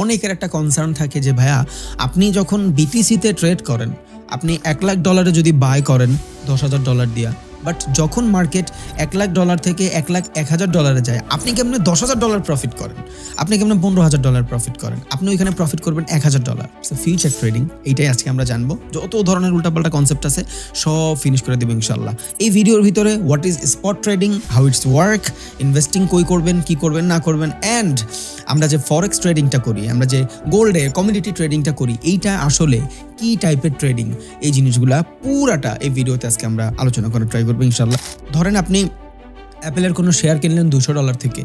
অনেকের একটা কনসার্ন থাকে যে, ভাইয়া, আপনি যখন বিটিসিতে ট্রেড করেন, আপনি এক লাখ ডলারে যদি বাই করেন, দশ হাজার ডলার দিয়া বাট যখন মার্কেট এক লাখ ডলার থেকে এক লাখ এক হাজার ডলারে যায়, আপনি কেমন দশ হাজার ডলার প্রফিট করেন? আপনি কেমন পনেরো হাজার ডলার প্রফিট করেন? আপনি ওইখানে প্রফিট করবেন এক হাজার ডলার। ফিউচার ট্রেডিং এইটাই আজকে আমরা জানব। যত ধরনের উল্টাপাল্টা কনসেপ্ট আছে, সব ফিনিশ করে দেবো ইনশাল্লাহ এই ভিডিওর ভিতরে what is spot trading how it's work investing কই করবেন, কি করবেন, না করবেন অ্যান্ড আমরা যে ফরেক্স ট্রেডিংটা করি, আমরা যে গোল্ডে কমিউনিটি ট্রেডিংটা করি, এইটা আসলে কি টাইপের ট্রেডিং এই জিনিসগুলা পুরাটা এই ভিডিওতে আজকে আমরা আলোচনা করার ট্রাই করব। ইনশাল্লাহ ধরেন আপনি অ্যাপেলের কোনো শেয়ার কিনলেন দুশো ডলার থেকে।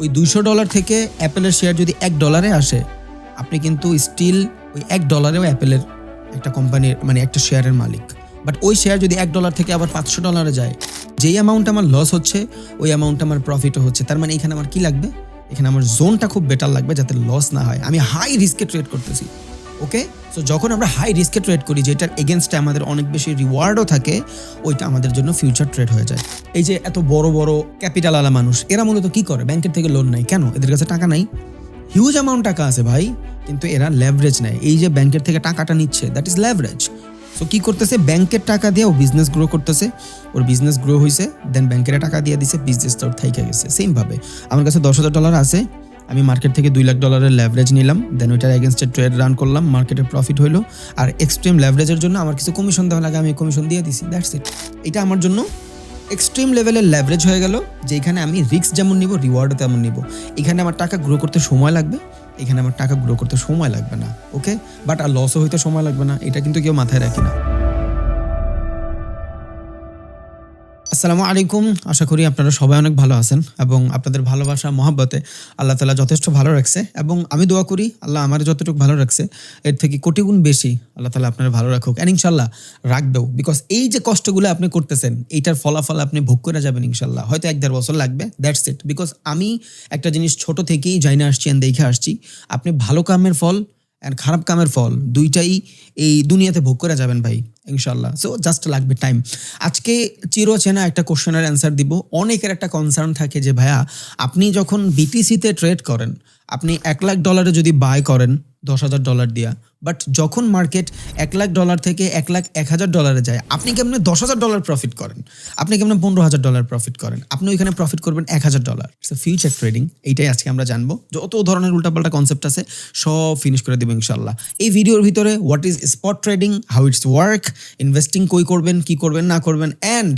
ওই দুশো ডলার থেকে অ্যাপেলের শেয়ার যদি এক ডলারে আসে, আপনি কিন্তু স্টিল ওই এক ডলারেও অ্যাপেলের একটা কোম্পানির মানে একটা শেয়ারের মালিক। বাট ওই শেয়ার যদি এক ডলার থেকে আবার পাঁচশো ডলারে যায়, যেই অ্যামাউন্ট আমার লস হচ্ছে, ওই অ্যামাউন্ট আমার প্রফিটও হচ্ছে। তার মানে এখানে আমার কি লাগবে? এখানে আমার জোনটা খুব বেটার লাগবে যাতে লস না হয়। আমি হাই রিস্কে ট্রেড করতেছি। ওকে সো যখন আমরা হাই রিস্কে ট্রেড করি, যেটার এগেনস্টে আমাদের অনেক বেশি রিওয়ার্ডও থাকে, ওইটা আমাদের জন্য ফিউচার ট্রেড হয়ে যায়। এই যে এত বড় বড় ক্যাপিটাল আলা মানুষ, এরা মূলত কি করে? ব্যাংকের থেকে লোন নেয়। কেন? এদের কাছে টাকা নাই। হিউজ অ্যামাউন্ট টাকা আছে ভাই, কিন্তু এরা লেভারেজ নেয়। এই যে ব্যাংকের থেকে টাকাটা নিচ্ছে দ্যাট ইজ লেভারেজ সো কি করতেছে? ব্যাংকের টাকা দিয়ে ও বিজনেস গ্রো করতেছে। ওর বিজনেস গ্রো হয়েছে দেন ব্যাংকের টাকা দিয়ে দিছে বিজনেস ওর থাইকে গেছে। সেমভাবে আমার কাছে দশ হাজার ডলার আছে। আমি মার্কেট থেকে দুই লাখ ডলারের লেভারেজ নিলাম দেন ওইটার এগেনস্টে ট্রেড রান করলাম মার্কেটে প্রফিট হইল। আর এক্সট্রিম লেভারেজের জন্য আমার কিছু কমিশন দেওয়া লাগে, আমি কমিশন দিয়ে দিছি দ্যাটস ইট এটা আমার জন্য এক্সট্রিম লেভেলের লেভারেজ হয়ে গেল, যেখানে আমি রিস্ক যেমন নিব রিওয়ার্ডও তেমন নিব। এখানে আমার টাকা গ্রো করতে সময় লাগবে, এখানে আমার টাকা গ্রো করতে সময় লাগবে না ওকে বাট আর লসও হইতে সময় লাগবে না, এটা কিন্তু কেউ মাথায় রাখি না। আসসালামু আলাইকুম। আশা করি আপনারা সবাই অনেক ভালো আছেন এবং আপনাদের ভালোবাসা, মহাব্বতে আল্লাহ তালা যথেষ্ট ভালো রাখছে এবং আমি দোয়া করি আল্লাহ আমার যতটুকু ভালো রাখছে, এর থেকে কোটি গুণ বেশি আল্লাহ তালা আপনার ভালো রাখুক অ্যান্ড ইনশাল্লাহ রাখবেও। বিকজ এই যে কষ্টগুলো আপনি করতেছেন, এইটার ফলাফল আপনি ভোগ করে যাবেন ইনশাল্লাহ হয়তো এক দেড় বছর লাগবে দ্যাটস ইট বিকজ আমি একটা জিনিস ছোট থেকেই জাইনা আসছি অ্যান্ড দেখে আসছি, আপনি ভালো কামের ফল অ্যান্ড খারাপ কামের ফল দুইটাই এই দুনিয়াতে ভোগ করে যাবেন ভাই। ইনশাল্লাহ সো জাস্ট লাগবে টাইম আজকে চিরচেনা একটা কোশ্চেনের অ্যান্সার দিব। অনেকের একটা কনসার্ন থাকে যে, ভাইয়া, আপনি যখন বিটিসিতে ট্রেড করেন, আপনি এক লাখ ডলারে যদি বাই করেন, দশ হাজার ডলার দিয়া বাট যখন মার্কেট এক লাখ ডলার থেকে এক লাখ এক হাজার ডলারে যায়, আপনি কেমন দশ হাজার ডলার প্রফিট করেন? আপনি কেমন পনেরো হাজার ডলার প্রফিট করেন? আপনি ওইখানে প্রফিট করবেন এক হাজার ডলার ফিউচার ট্রেডিং এইটাই আজকে আমরা জানব। যত ধরনের উল্টাপাল্টা কনসেপ্ট আছে, সব ফিনিশ করে দেবো ইনশাল্লাহ এই ভিডিওর ভিতরে what is spot trading how it's work investing কই করবেন, কি করবেন, না করবেন অ্যান্ড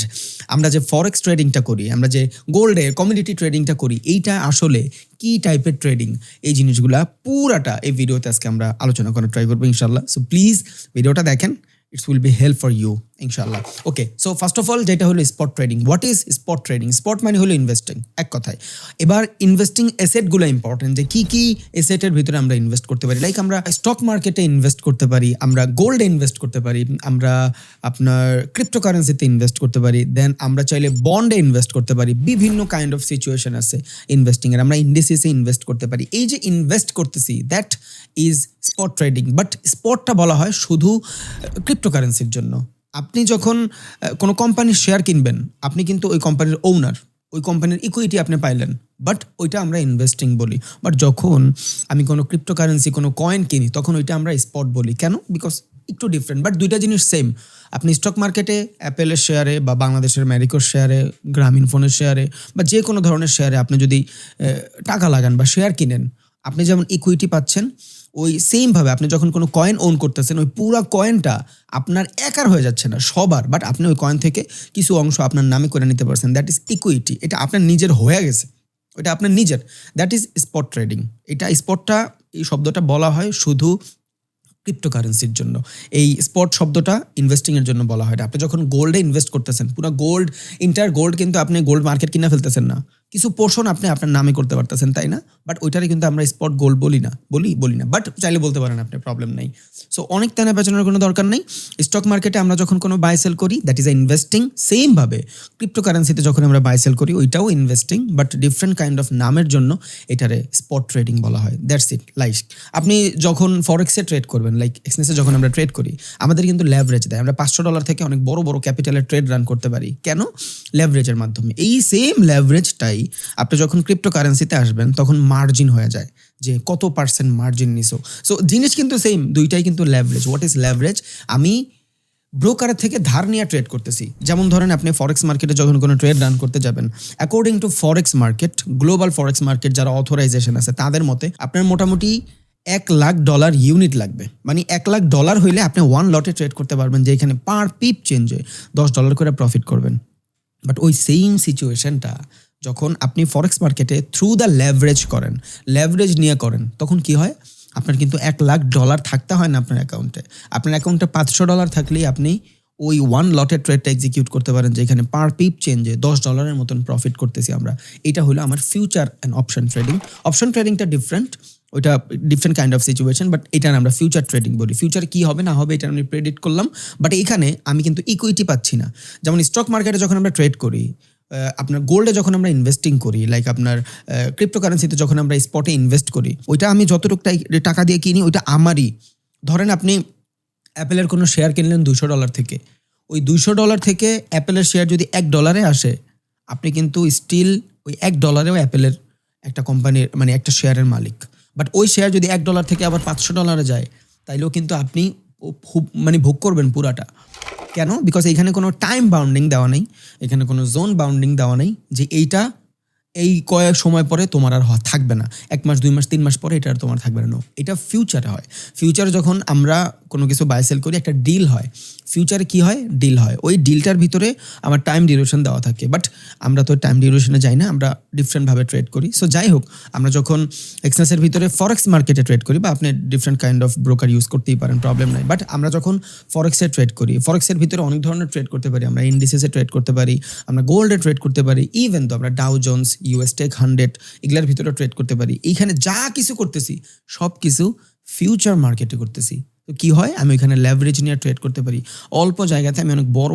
আমরা যে ফরেক্স ট্রেডিংটা করি, আমরা যে গোল্ডে কমিউনিটি ট্রেডিংটা করি, এইটা আসলে কি টাইপের ট্রেডিং এই জিনিসগুলা পুরাটা এই ভিডিওতে আজকে আমরা আলোচনা করার ট্রাই করব ইনশাল্লাহ সো প্লিজ ভিডিওটা দেখেন it's will be help for you ইনশাল্লাহ okay so first of all যেটা হলো spot trading what is spot trading spot মানে হলো ইনভেস্টিং এক কথায়। এবার ইনভেস্টিং এসেটগুলো ইম্পর্টেন্ট যে কী কি এসেটের ভিতরে আমরা ইনভেস্ট করতে পারি। লাইক আমরা স্টক মার্কেটে ইনভেস্ট করতে পারি, আমরা গোল্ডে ইনভেস্ট করতে পারি, আমরা আপনার ক্রিপ্টোকারেন্সিতে ইনভেস্ট করতে পারি। দেন আমরা চাইলে বন্ডে ইনভেস্ট করতে পারি। বিভিন্ন কাইন্ড অফ সিচুয়েশন আছে ইনভেস্টিং এর। আমরা ইন্ডিসিসে ইনভেস্ট করতে পারি। এই যে ইনভেস্ট করতেছি that is spot trading but স্পটটা বলা হয় শুধু ক্রিপ্টোকারেন্সির জন্য। আপনি যখন কোনো কোম্পানির শেয়ার কিনবেন, আপনি কিন্তু ওই কোম্পানির ওনার ওই কোম্পানির ইকুইটি আপনি পাইলেন। বাট ওইটা আমরা ইনভেস্টিং বলি। বাট যখন আমি কোনো ক্রিপ্টোকারেন্সি কোনো কয়েন কিনি, তখন ওইটা আমরা স্পট বলি। কেন? বিকজ একটু ডিফারেন্ট বাট দুইটা জিনিস সেম আপনি স্টক মার্কেটে অ্যাপেলের শেয়ারে বা বাংলাদেশের ম্যারিকোর শেয়ারে গ্রামীণ ফোনের শেয়ারে বা যে কোনো ধরনের শেয়ারে আপনি যদি টাকা লাগান বা শেয়ার কিনেন, আপনি যেমন ইকুইটি পাচ্ছেন ওই সেমভাবে আপনি যখন কোনো কয়েন ওন করতেছেন, ওই পুরো কয়েনটা আপনার একার হয়ে যাচ্ছে না, সবার। বাট আপনি ওই কয়েন থেকে কিছু অংশ আপনার নামে করে নিতে পারছেন। দ্যাট ইজ ইকুইটি এটা আপনার নিজের হয়ে গেছে। ওটা আপনার নিজের। দ্যাট ইজ স্পট ট্রেডিং এটা স্পটটা এই শব্দটা বলা হয় শুধু ক্রিপ্টোকারেন্সির জন্য। এই স্পট শব্দটা ইনভেস্টিংয়ের জন্য বলা হয়। আপনি যখন গোল্ডে ইনভেস্ট করতেছেন, পুরো গোল্ড ইন্টার গোল্ড কিন্তু আপনি গোল্ড মার্কেট কিনে ফেলতেছেন না। কিছু পোর্শন আপনি আপনার নামে করতে পারতেছেন, তাই না? বাট ওইটারে কিন্তু আমরা স্পট গোল বলি না, বলি বলি না। বাট চাইলে বলতে পারেন আপনি প্রবলেম নেই। সো অনেক তেনা পেছানোর কোনো দরকার নেই। স্টক মার্কেটে আমরা যখন কোনো বাই সেল করি দ্যাট ইজ আ ইনভেস্টিং সেমভাবে ক্রিপ্টোকারেন্সিতে যখন আমরা বাই সেল করি, ওইটাও investing but different kind of নামের জন্য এটারে স্পট ট্রেডিং বলা হয়। দ্যাটস ইট লাইক আপনি যখন ফরেক্সে ট্রেড করবেন লাইক এক্সনেসে যখন আমরা ট্রেড করি, আমাদের কিন্তু লেভারেজ দেয়। আমরা পাঁচশো ডলার থেকে অনেক বড় বড় ক্যাপিটালের ট্রেড রান করতে পারি। কেন? লেভারেজের মাধ্যমে। এই সেম লেভারেজটাই অনুযায়ী আপনি যখন ক্রিপ্টোকারেন্সিতে আসবেন, তখন মার্জিন হয়ে যায় যে কত পার্সেন্ট মার্জিন নিছো। সো জিনিস কিন্তু সেম দুইটাই কিন্তু ল্যাভারেজ হোয়াট ইজ ল্যাভারেজ আমি ব্রোকারের থেকে ধার নিয়ে ট্রেড করতেছি। যেমন ধরেন আপনি ফরেক্স মার্কেটে যখন কোনো ট্রেড রান করতে যাবেন according to forex market global forex market যারা অথরাইজেশন আছে, তাদের মতে আপনার মোটামুটি এক লাখ ডলার ইউনিট লাগবে। মানে এক লাখ ডলার হইলে আপনি ওয়ান লটে ট্রেড করতে পারবেন যেখানে পার পিপ চেঞ্জ হয়ে দশ ডলার করে প্রফিট করবেন। বাট ওই সেম সিচুয়েশনটা যখন আপনি ফরেক্স মার্কেটে থ্রু দ্য লেভারেজ করেন লেভারেজ নিয়ে করেন, তখন কি হয়? আপনার কিন্তু এক লাখ ডলার থাকতে হয় না আপনার অ্যাকাউন্টে আপনার অ্যাকাউন্টে পাঁচশো ডলার থাকলেই আপনি ওই ওয়ান লটের ট্রেডটা এক্সিকিউট করতে পারেন, যেখানে পার পিপ চেঞ্জে দশ ডলারের মতন প্রফিট করতেছি আমরা। এটা হলো আমার future and option trading option ট্রেডিংটা different ওইটা different kind of situation but এটা আমরা ফিউচার ট্রেডিং বলি। ফিউচার কী হবে, না হবে, এটা আমি প্রেডিক্ট করলাম বাট এখানে আমি কিন্তু ইকুইটি পাচ্ছি না। যেমন স্টক মার্কেটে যখন আমরা ট্রেড করি আপনার গোল্ডে যখন আমরা ইনভেস্টিং করি লাইক আপনার ক্রিপ্টোকারেন্সিতে যখন আমরা স্পটে ইনভেস্ট করি, ওইটা আমি যতটুকু টাকা দিয়ে কিনি, ওইটা আমারই। ধরেন আপনি অ্যাপেলের কোনো শেয়ার কিনলেন দুশো ডলার থেকে। ওই দুশো ডলার থেকে অ্যাপেলের শেয়ার যদি এক ডলারে আসে, আপনি কিন্তু স্টিল ওই এক ডলারেও অ্যাপেলের একটা কোম্পানির মানে একটা শেয়ারের মালিক। বাট ওই শেয়ার যদি এক ডলার থেকে আবার পাঁচশো ডলারে যায়, তাইলেও কিন্তু আপনি মানে ভোগ করবেন পুরাটা। কেন? বিকজ এখানে কোনো টাইম বাউন্ডিং দেওয়া নেই। এখানে কোনো জোন বাউন্ডিং দেওয়া নেই যে এইটা এই কয়েক সময় পরে তোমার আর থাকবে না। এক মাস, দুই মাস, তিন মাস পরে এটা আর তোমার থাকবে না। নো এটা ফিউচারে হয়। ফিউচার যখন আমরা কোনো কিছু বাই সেল করি, একটা ডিল হয়। ফিউচারে কি হয়? ডিল হয়। ওই ডিলটার ভিতরে আমার টাইম ডিউরেশন দেওয়া থাকে। বাট আমরা তো টাইম ডিউরেশনে যাই না, আমরা ডিফারেন্টভাবে ট্রেড করি। সো যাই হোক, আমরা যখন এক্সচেঞ্জের ভিতরে ফরেক্স মার্কেটে ট্রেড করি, বা আপনি different kind of broker use করতেই পারেন প্রবলেম নাই। বাট আমরা যখন ফরেক্সে ট্রেড করি ফরেক্সের ভিতরে অনেক ধরনের ট্রেড করতে পারি। আমরা ইন্ডিসেসে ট্রেড করতে পারি, আমরা গোল্ডে ট্রেড করতে পারি ইভেন তো আমরা Dow Jones US tech hundred এগুলোর ভিতরে ট্রেড করতে পারি। এইখানে যা কিছু করতেছি সব কিছু ফিউচার মার্কেটে করতেছি। তো কি হয়? আমি ওইখানে লেভারেজ নিয়ে ট্রেড করতে পারি। অল্প জায়গাতে আমি অনেক বড়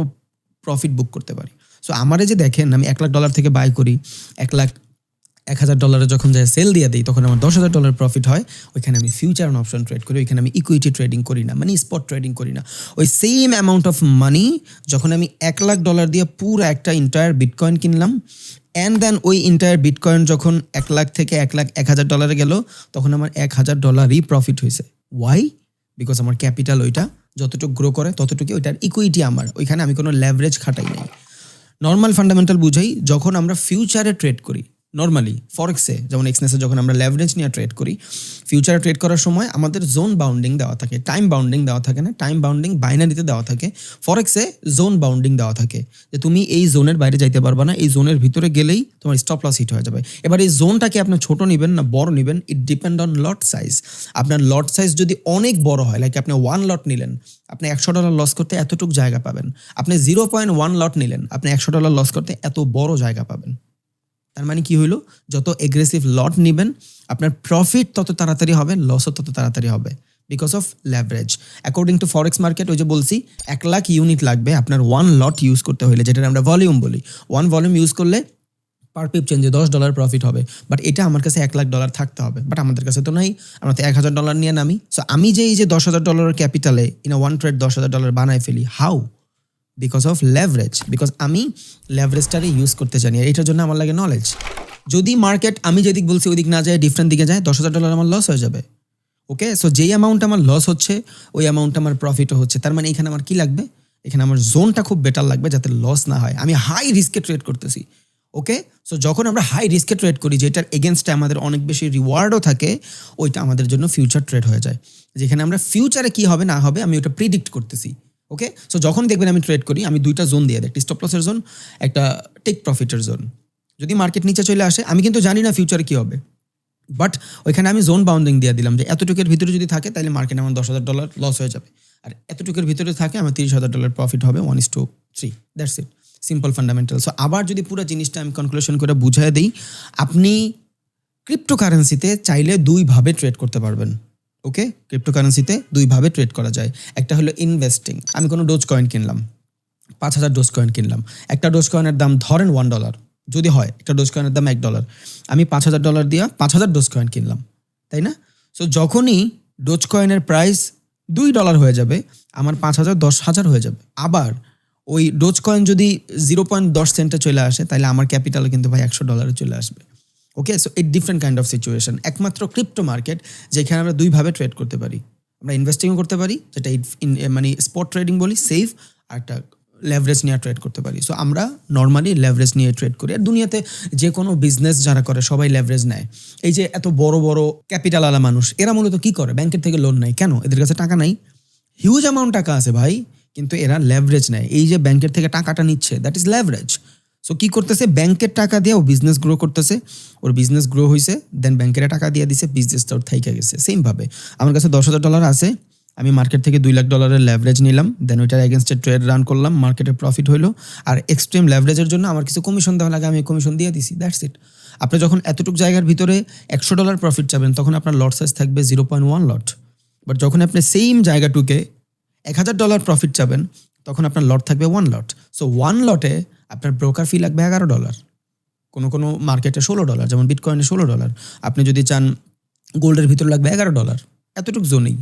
প্রফিট বুক করতে পারি। সো আমারে যে দেখেন, আমি এক লাখ ডলার থেকে বাই করি, এক লাখ, এক হাজার ডলারে যখন যায় সেল দিয়ে দিই, তখন আমার দশ হাজার ডলার প্রফিট হয়। ওইখানে আমি ফিউচার অপশন ট্রেড করি, ওইখানে আমি ইকুইটি ট্রেডিং করি না মানে স্পট ট্রেডিং করি না। ওই সেম অ্যামাউন্ট অফ মানি যখন আমি এক লাখ ডলার দিয়ে পুরো একটা ইন্টায়ার বিটকয়েন কিনলাম অ্যান্ড দেন ওই ইন্টায়ার বিটকয়েন যখন এক লাখ থেকে এক লাখ, এক হাজার ডলারে গেল, তখন আমার এক হাজার ডলারই প্রফিট হয়েছে ওয়াই বিকজ আমার ক্যাপিটাল ওইটা, যতটুকু গ্রো করে ততটুকু ওইটার ইকুইটি আমার। ওইখানে আমি কোনো ল্যাভারেজ খাটাই নাই। নর্মাল ফান্ডামেন্টাল বুঝাই, যখন আমরা ফিউচারে ট্রেড করি নর্মালি ফরেক্সে যেমন এক্সনেসে যখন আমরা লেভারেজ নিয়ে ট্রেড করি ফিউচারে ট্রেড করার সময় আমাদের জোন বাউন্ডিং দেওয়া থাকে টাইম বাউন্ডিং দেওয়া থাকে না টাইম বাউন্ডিং বাইনারিতে দেওয়া থাকে ফরেক্সে জোন বাউন্ডিং দেওয়া থাকে, যে তুমি এই জোনের বাইরে যাইতে পারবা না, এই জোনের ভিতরে গেলেই তোমার স্টপ লস হিট হয়ে যাবে। এবার এই জোনটাকে আপনি ছোট নেবেন না, বড় নেবেন it depend on lot size আপনার লট সাইজ যদি অনেক বড় হয় লাইক আপনি ওয়ান লট নিলেন, আপনি একশো ডলার লস করতে এতটুকু জায়গা পাবেন। আপনি জিরো পয়েন্ট ওয়ান লট নিলেন, আপনি একশো ডলার লস করতে এত বড় জায়গা পাবেন। তার মানে কি হইল? যত এগ্রেসিভ লট নেবেন, আপনার প্রফিট তত তাড়াতাড়ি হবে লসও তত তাড়াতাড়ি হবে because of leverage according to forex market ওই যে বলছি, এক লাখ ইউনিট লাগবে আপনার ওয়ান লট ইউজ করতে হলে যেটা আমরা ভলিউম বলি। ওয়ান ভলিউম ইউজ করলে পার পিপ চেঞ্জে দশ ডলার প্রফিট হবে। বাট এটা আমার কাছে এক লাখ ডলার থাকতে হবে। বাট আমাদের কাছে তো নাই, আমরা তো এক হাজার ডলার নিয়ে নামি। সো আমি যে এই যে দশ হাজার ডলারের ক্যাপিটালে ইন ওয়ান ট্রেড দশ হাজার ডলার বানায় ফেলি how because of leverage because আমি লেভারেজটারে ইউজ করতে জানি, আর এটার জন্য আমার লাগে নলেজ যদি মার্কেট আমি যেদিক বলছি ওই না যায় ডিফারেন্ট দিকে যায়, দশ হাজার ডলার আমার লস হয়ে যাবে। ওকে সো যেই অ্যামাউন্ট আমার লস হচ্ছে, ওই অ্যামাউন্ট আমার প্রফিটও হচ্ছে। তার মানে এখানে আমার কি লাগবে? এখানে আমার জোনটা খুব বেটার লাগবে যাতে লস না হয়। আমি হাই রিস্কে ট্রেড করতেছি। ওকে সো যখন আমরা হাই রিস্কে ট্রেড করি, যেটার এগেনস্টে আমাদের অনেক বেশি রিওয়ার্ডও থাকে, ওইটা আমাদের জন্য ফিউচার ট্রেড হয়ে যায়। যেখানে আমরা ফিউচারে কি হবে, না হবে, আমি ওটা প্রিডিক্ট করতেছি। ওকে সো যখন দেখবেন আমি ট্রেড করি, আমি দুইটা জোন দিয়ে দিই একটা স্টপ লসের জোন একটা টেক প্রফিটের জোন যদি মার্কেট নিচে চলে আসে, আমি কিন্তু জানি না ফিউচারে কী হবে। বাট ওইখানে আমি জোন বাউন্ডিং দিয়ে দিলাম যে, এতটুকুর ভিতরে যদি থাকে, তাহলে মার্কেট আমার দশ হাজার ডলার লস হয়ে যাবে। আর এতটুকুর ভিতরে থাকে, আমার তিরিশ হাজার ডলার প্রফিট হবে one is two three that's it simple fundamental so আবার যদি পুরো জিনিসটা আমি কনক্লুশন করে বুঝিয়ে দিই, আপনি ক্রিপ্টোকারেন্সিতে চাইলে দুইভাবে ট্রেড করতে পারবেন। ওকে? ক্রিপ্টোকারেন্সিতে দুইভাবে ট্রেড করা যায়। একটা হলো ইনভেস্টিং আমি কোনো ডোজ কয়েন কিনলাম। পাঁচ হাজার ডোজ কয়েন কিনলাম। একটা ডোজ কয়েনের দাম ধরেন ওয়ান ডলার যদি হয়, একটা ডোজ কয়েনের দাম এক ডলার আমি পাঁচ হাজার ডলার দিয়ে পাঁচ হাজার ডোজ কয়েন কিনলাম। তাই না? সো যখনই ডোজ কয়েনের প্রাইস দুই ডলার হয়ে যাবে, আমার পাঁচ হাজার দশ হাজার হয়ে যাবে। আবার ওই ডোজ কয়েন যদি জিরো পয়েন্ট দশ সেন্টে চলে আসে, তাহলে আমার ক্যাপিটাল কিন্তু ভাই একশো ডলারে চলে আসবে। Okay so it different kind of situation একমাত্র ক্রিপ্টো মার্কেট যেখানে আমরা দুইভাবে ট্রেড করতে পারি আমরা ইনভেস্টিংও করতে পারি যেটা মানে স্পট ট্রেডিং বলি সেফ আর একটা লেভারেজ নিয়ে ট্রেড করতে পারি। সো আমরা নর্মালি লেভারেজ নিয়ে ট্রেড করি। আর দুনিয়াতে যে কোনো বিজনেস যারা করে, সবাই লেভারেজ নেয়। এই যে এত বড় বড় ক্যাপিটাল আলা মানুষ, এরা মূলত কি করে? ব্যাংকের থেকে লোন নেয়। কেন? এদের কাছে টাকা নাই। হিউজ অ্যামাউন্ট টাকা আছে ভাই, কিন্তু এরা লেভারেজ নেয়। এই যে ব্যাংকের থেকে টাকাটা নিচ্ছে দ্যাট ইজ লেভারেজ সো কি করতেছে? ব্যাংকের টাকা দিয়ে ও বিজনেস গ্রো করতেছে। ওর বিজনেস গ্রো হয়েছে দেন ব্যাংকের টাকা দিয়ে দিছে বিজনেসটা ওর থাইকে গেছে। সেমভাবে আমার কাছে দশ হাজার ডলার আছে, আমি মার্কেট থেকে দুই লাখ ডলারের লেভারেজ নিলাম দেন ওইটার এগেনস্টে ট্রেড রান করলাম মার্কেটে প্রফিট হইল। আর এক্সট্রিম লেভারেজের জন্য আমার কিছু কমিশন দেওয়া লাগে, আমি কমিশন দিয়ে দিছি দ্যাটস ইট আপনি যখন এতটুকু জায়গার ভিতরে একশো ডলার প্রফিট চাবেন, তখন আপনার লট সাইজ থাকবে zero point one lot but যখন আপনি সেম জায়গাটুকে এক হাজার ডলার প্রফিট চাবেন, তখন আপনার লট থাকবে ওয়ান লট সো ওয়ান লটে আপনার ব্রোকার ফি লাগবে এগারো ডলার কোনো কোনো মার্কেটে ষোলো ডলার যেমন বিটকয়েনে ষোলো ডলার আপনি যদি চান গোল্ডের ভিতর লাগবে এগারো ডলার এতটুকু জোনেই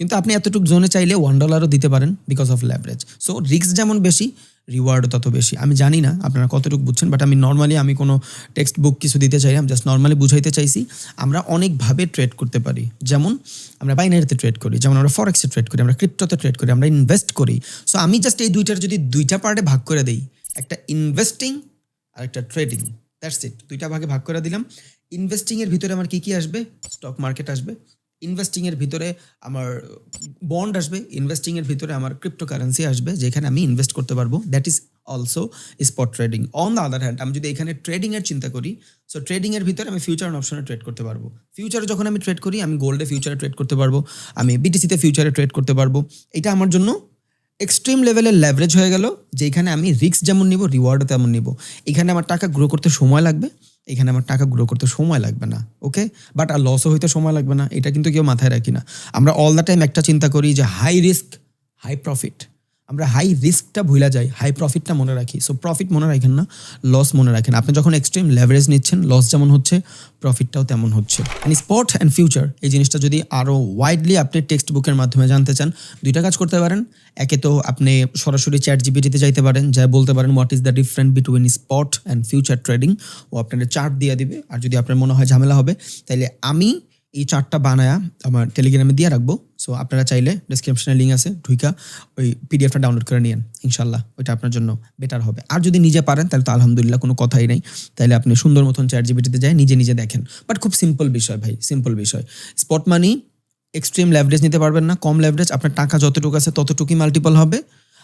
কিন্তু আপনি এতটুকু জোনে চাইলে ওয়ান ডলারও দিতে পারেন because of leverage so risk যেমন বেশি রিওয়ার্ডও তত বেশি। আমি জানি না আপনারা কতটুকু বুঝছেন বাট আমি নর্মালি আমি কোনো টেক্সট বুক কিছু দিতে চাই আমি জাস্ট নর্মালি বুঝাইতে চাইছি। আমরা অনেকভাবে ট্রেড করতে পারি। যেমন, আমরা বাইনারিতে ট্রেড করি, যেমন আমরা ফরেক্সে ট্রেড করি, আমরা ক্রিপ্টোতে ট্রেড করি, আমরা ইনভেস্ট করি। সো আমি জাস্ট এই দুইটার যদি দুইটা পার্টে ভাগ করে দিই একটা ইনভেস্টিং আর একটা ট্রেডিং দ্যাটস ইট দুইটা ভাগে ভাগ করে দিলাম। ইনভেস্টিং এর ভিতরে আমার কি কি আসবে? স্টক মার্কেট আসবে। ইনভেস্টিং এর ভিতরে আমার বন্ড আসবে। ইনভেস্টিং এর ভিতরে আমার ক্রিপ্টোকারেন্সি আসবে, যেখানে আমি ইনভেস্ট করতে পারব। That is also spot trading on the other hand আমি যদি এখানে ট্রেডিং এর চিন্তা করি সো ট্রেডিং এর ভিতরে আমি ফিউচার অপশনে ট্রেড করতে পারব। ফিউচারে যখন আমি ট্রেড করি, আমি গোল্ডে ফিউচারে ট্রেড করতে পারব। আমি বিটিসিতে ফিউচারে ট্রেড করতে পারব। এটা আমার জন্য এক্সট্রিম লেভেলের লেভারেজ হয়ে গেল যেখানে আমি রিস্ক যেমন নিব রিওয়ার্ডও তেমন নিব। এখানে আমার টাকা গ্রো করতে সময় লাগবে, এখানে আমার টাকা গ্রো করতে সময় লাগবে না ওকে বাট আর লসও হইতে সময় লাগবে না, এটা কিন্তু কেউ মাথায় রাখি না। আমরা অল দ্য টাইম একটা চিন্তা করি যে হাই রিস্ক হাই প্রফিট আমরা হাই রিস্কটা ভুলা যাই হাই প্রফিটটা মনে রাখি। সো প্রফিট মনে রাখেন না লস মনে রাখেন। আপনি যখন এক্সট্রিম লেভারেজ নিচ্ছেন লস যেমন হচ্ছে প্রফিটটাও তেমন হচ্ছে। মানে স্পট অ্যান্ড ফিউচার এই জিনিসটা যদি আরও ওয়াইডলি আপনি টেক্সট বুকের মাধ্যমে জানতে চান, দুইটা কাজ করতে পারেন। একে তো আপনি সরাসরি চ্যাট জিবিটিতে যাইতে পারেন, যা বলতে পারেন what is the different between spot and future trading ও আপনাদের চার্ট দিয়ে দিবে। আর যদি আপনার মনে হয় ঝামেলা হবে তাহলে আমি এই চার্টটা বানায়া আমার টেলিগ্রামে দিয়ে রাখব। সো আপনারা চাইলে ডিসক্রিপশনে লিঙ্ক আছে, ঢুইকা ওই পিডিএফটা ডাউনলোড করে নিয়েন ইনশাল্লাহ ওইটা আপনার জন্য বেটার হবে। আর যদি নিজে পারেন, তাহলে তো আলহামদুলিল্লাহ কোনো কথাই নেই। তাহলে আপনি সুন্দর মতন চ্যাট জিবিটিতে যায় নিজে নিজে দেখেন। বাট খুব সিম্পল বিষয় ভাই সিম্পল বিষয়। স্পট মানি এক্সট্রিম ল্যাভারেজ নিতে পারবেন না, কম ল্যাভারেজ আপনার টাকা যতটুকু আছে, ততটুকুই মাল্টিপল হবে।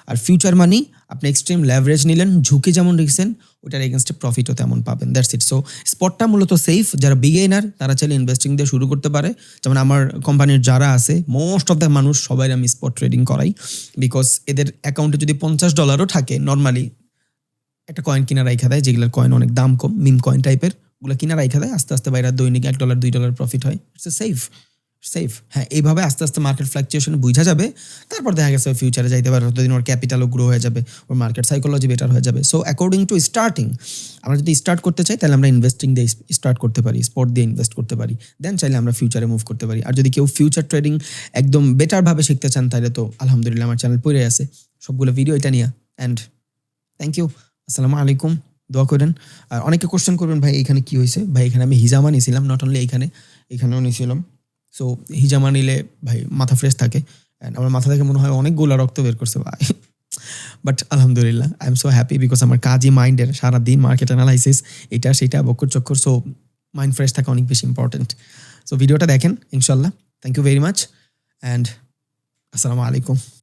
আর ফিউচার মানি আপনি এক্সট্রিম লেভারেজ নিলেন, ঝুঁকি যেমন রিক্সেন ওটার এগেনস্টে প্রফিটও তেমন পাবেন দ্যাটস ইট সো স্পটটা মূলত সেফ যারা বিগেনার তারা চাইলে ইনভেস্টিং দিয়ে শুরু করতে পারে। যেমন আমার কোম্পানির যারা আছে মোস্ট অফ দ্য মানুষ, সবাই আমি স্পট ট্রেডিং করাই বিকজ এদের অ্যাকাউন্টে যদি পঞ্চাশ ডলারও থাকে নর্মালি একটা কয়েন কিনা রাইখা দেয়, যেগুলোর কয়েন অনেক দাম কম মিম কয়েন টাইপের ওগুলো কিনা রাইখা দেয়, আস্তে আস্তে বাইরে দৈনিক এক ডলার দুই ডলার প্রফিট হয় ইটস এ সেফ সেফ হ্যাঁ এইভাবে আস্তে আস্তে মার্কেট ফ্লাকচুয়েশন বুঝা যাবে, তারপর দেখা গেছে ফিউচারে যাইতে পারে ততদিন ওর ক্যাপিটালও গ্রো হয়ে যাবে, ওর মার্কেট সাইকোলজি বেটার হয়ে যাবে। সো অ্যাকর্ডিং টু স্টার্টিং আমরা যদি স্টার্ট করতে চাই, তাহলে আমরা ইনভেস্টিং দিয়ে স্টার্ট করতে পারি স্পট দিয়ে ইনভেস্ট করতে পারি। দেন চাইলে আমরা ফিউচারে মুভ করতে পারি। আর যদি কেউ ফিউচার ট্রেডিং একদম বেটারভাবে শিখতে চান, তাহলে তো আলহামদুলিল্লাহ আমার চ্যানেল পড়ে আছে। সবগুলো ভিডিও এটা নিয়ে। অ্যান্ড থ্যাংক ইউ আসসালামু আলাইকুম। দোয়া করেন। আর অনেকে কোশ্চেন করবেন, ভাই, এখানে কি হয়েছে ভাই, এখানে আমি হিজামা নিয়েছিলাম নট অনলি এইখানে এখানেও নিয়েছিলাম। সো হিজামা নিলে ভাই মাথা ফ্রেশ থাকে অ্যান্ড আমার মাথা থেকে মনে হয় অনেক গোলা রক্ত বের করছে ভাই। বাট আলহামদুলিল্লাহ I am so happy because আমার কাজই মাইন্ডের সারাদিন মার্কেট অ্যানালাইসিস এটা, সেটা বক্কর চক্কর সো মাইন্ড ফ্রেশ থাকা অনেক বেশি ইম্পর্টেন্ট সো ভিডিওটা দেখেন ইনশাল্লাহ thank you very much and আসসালামু আলাইকুম।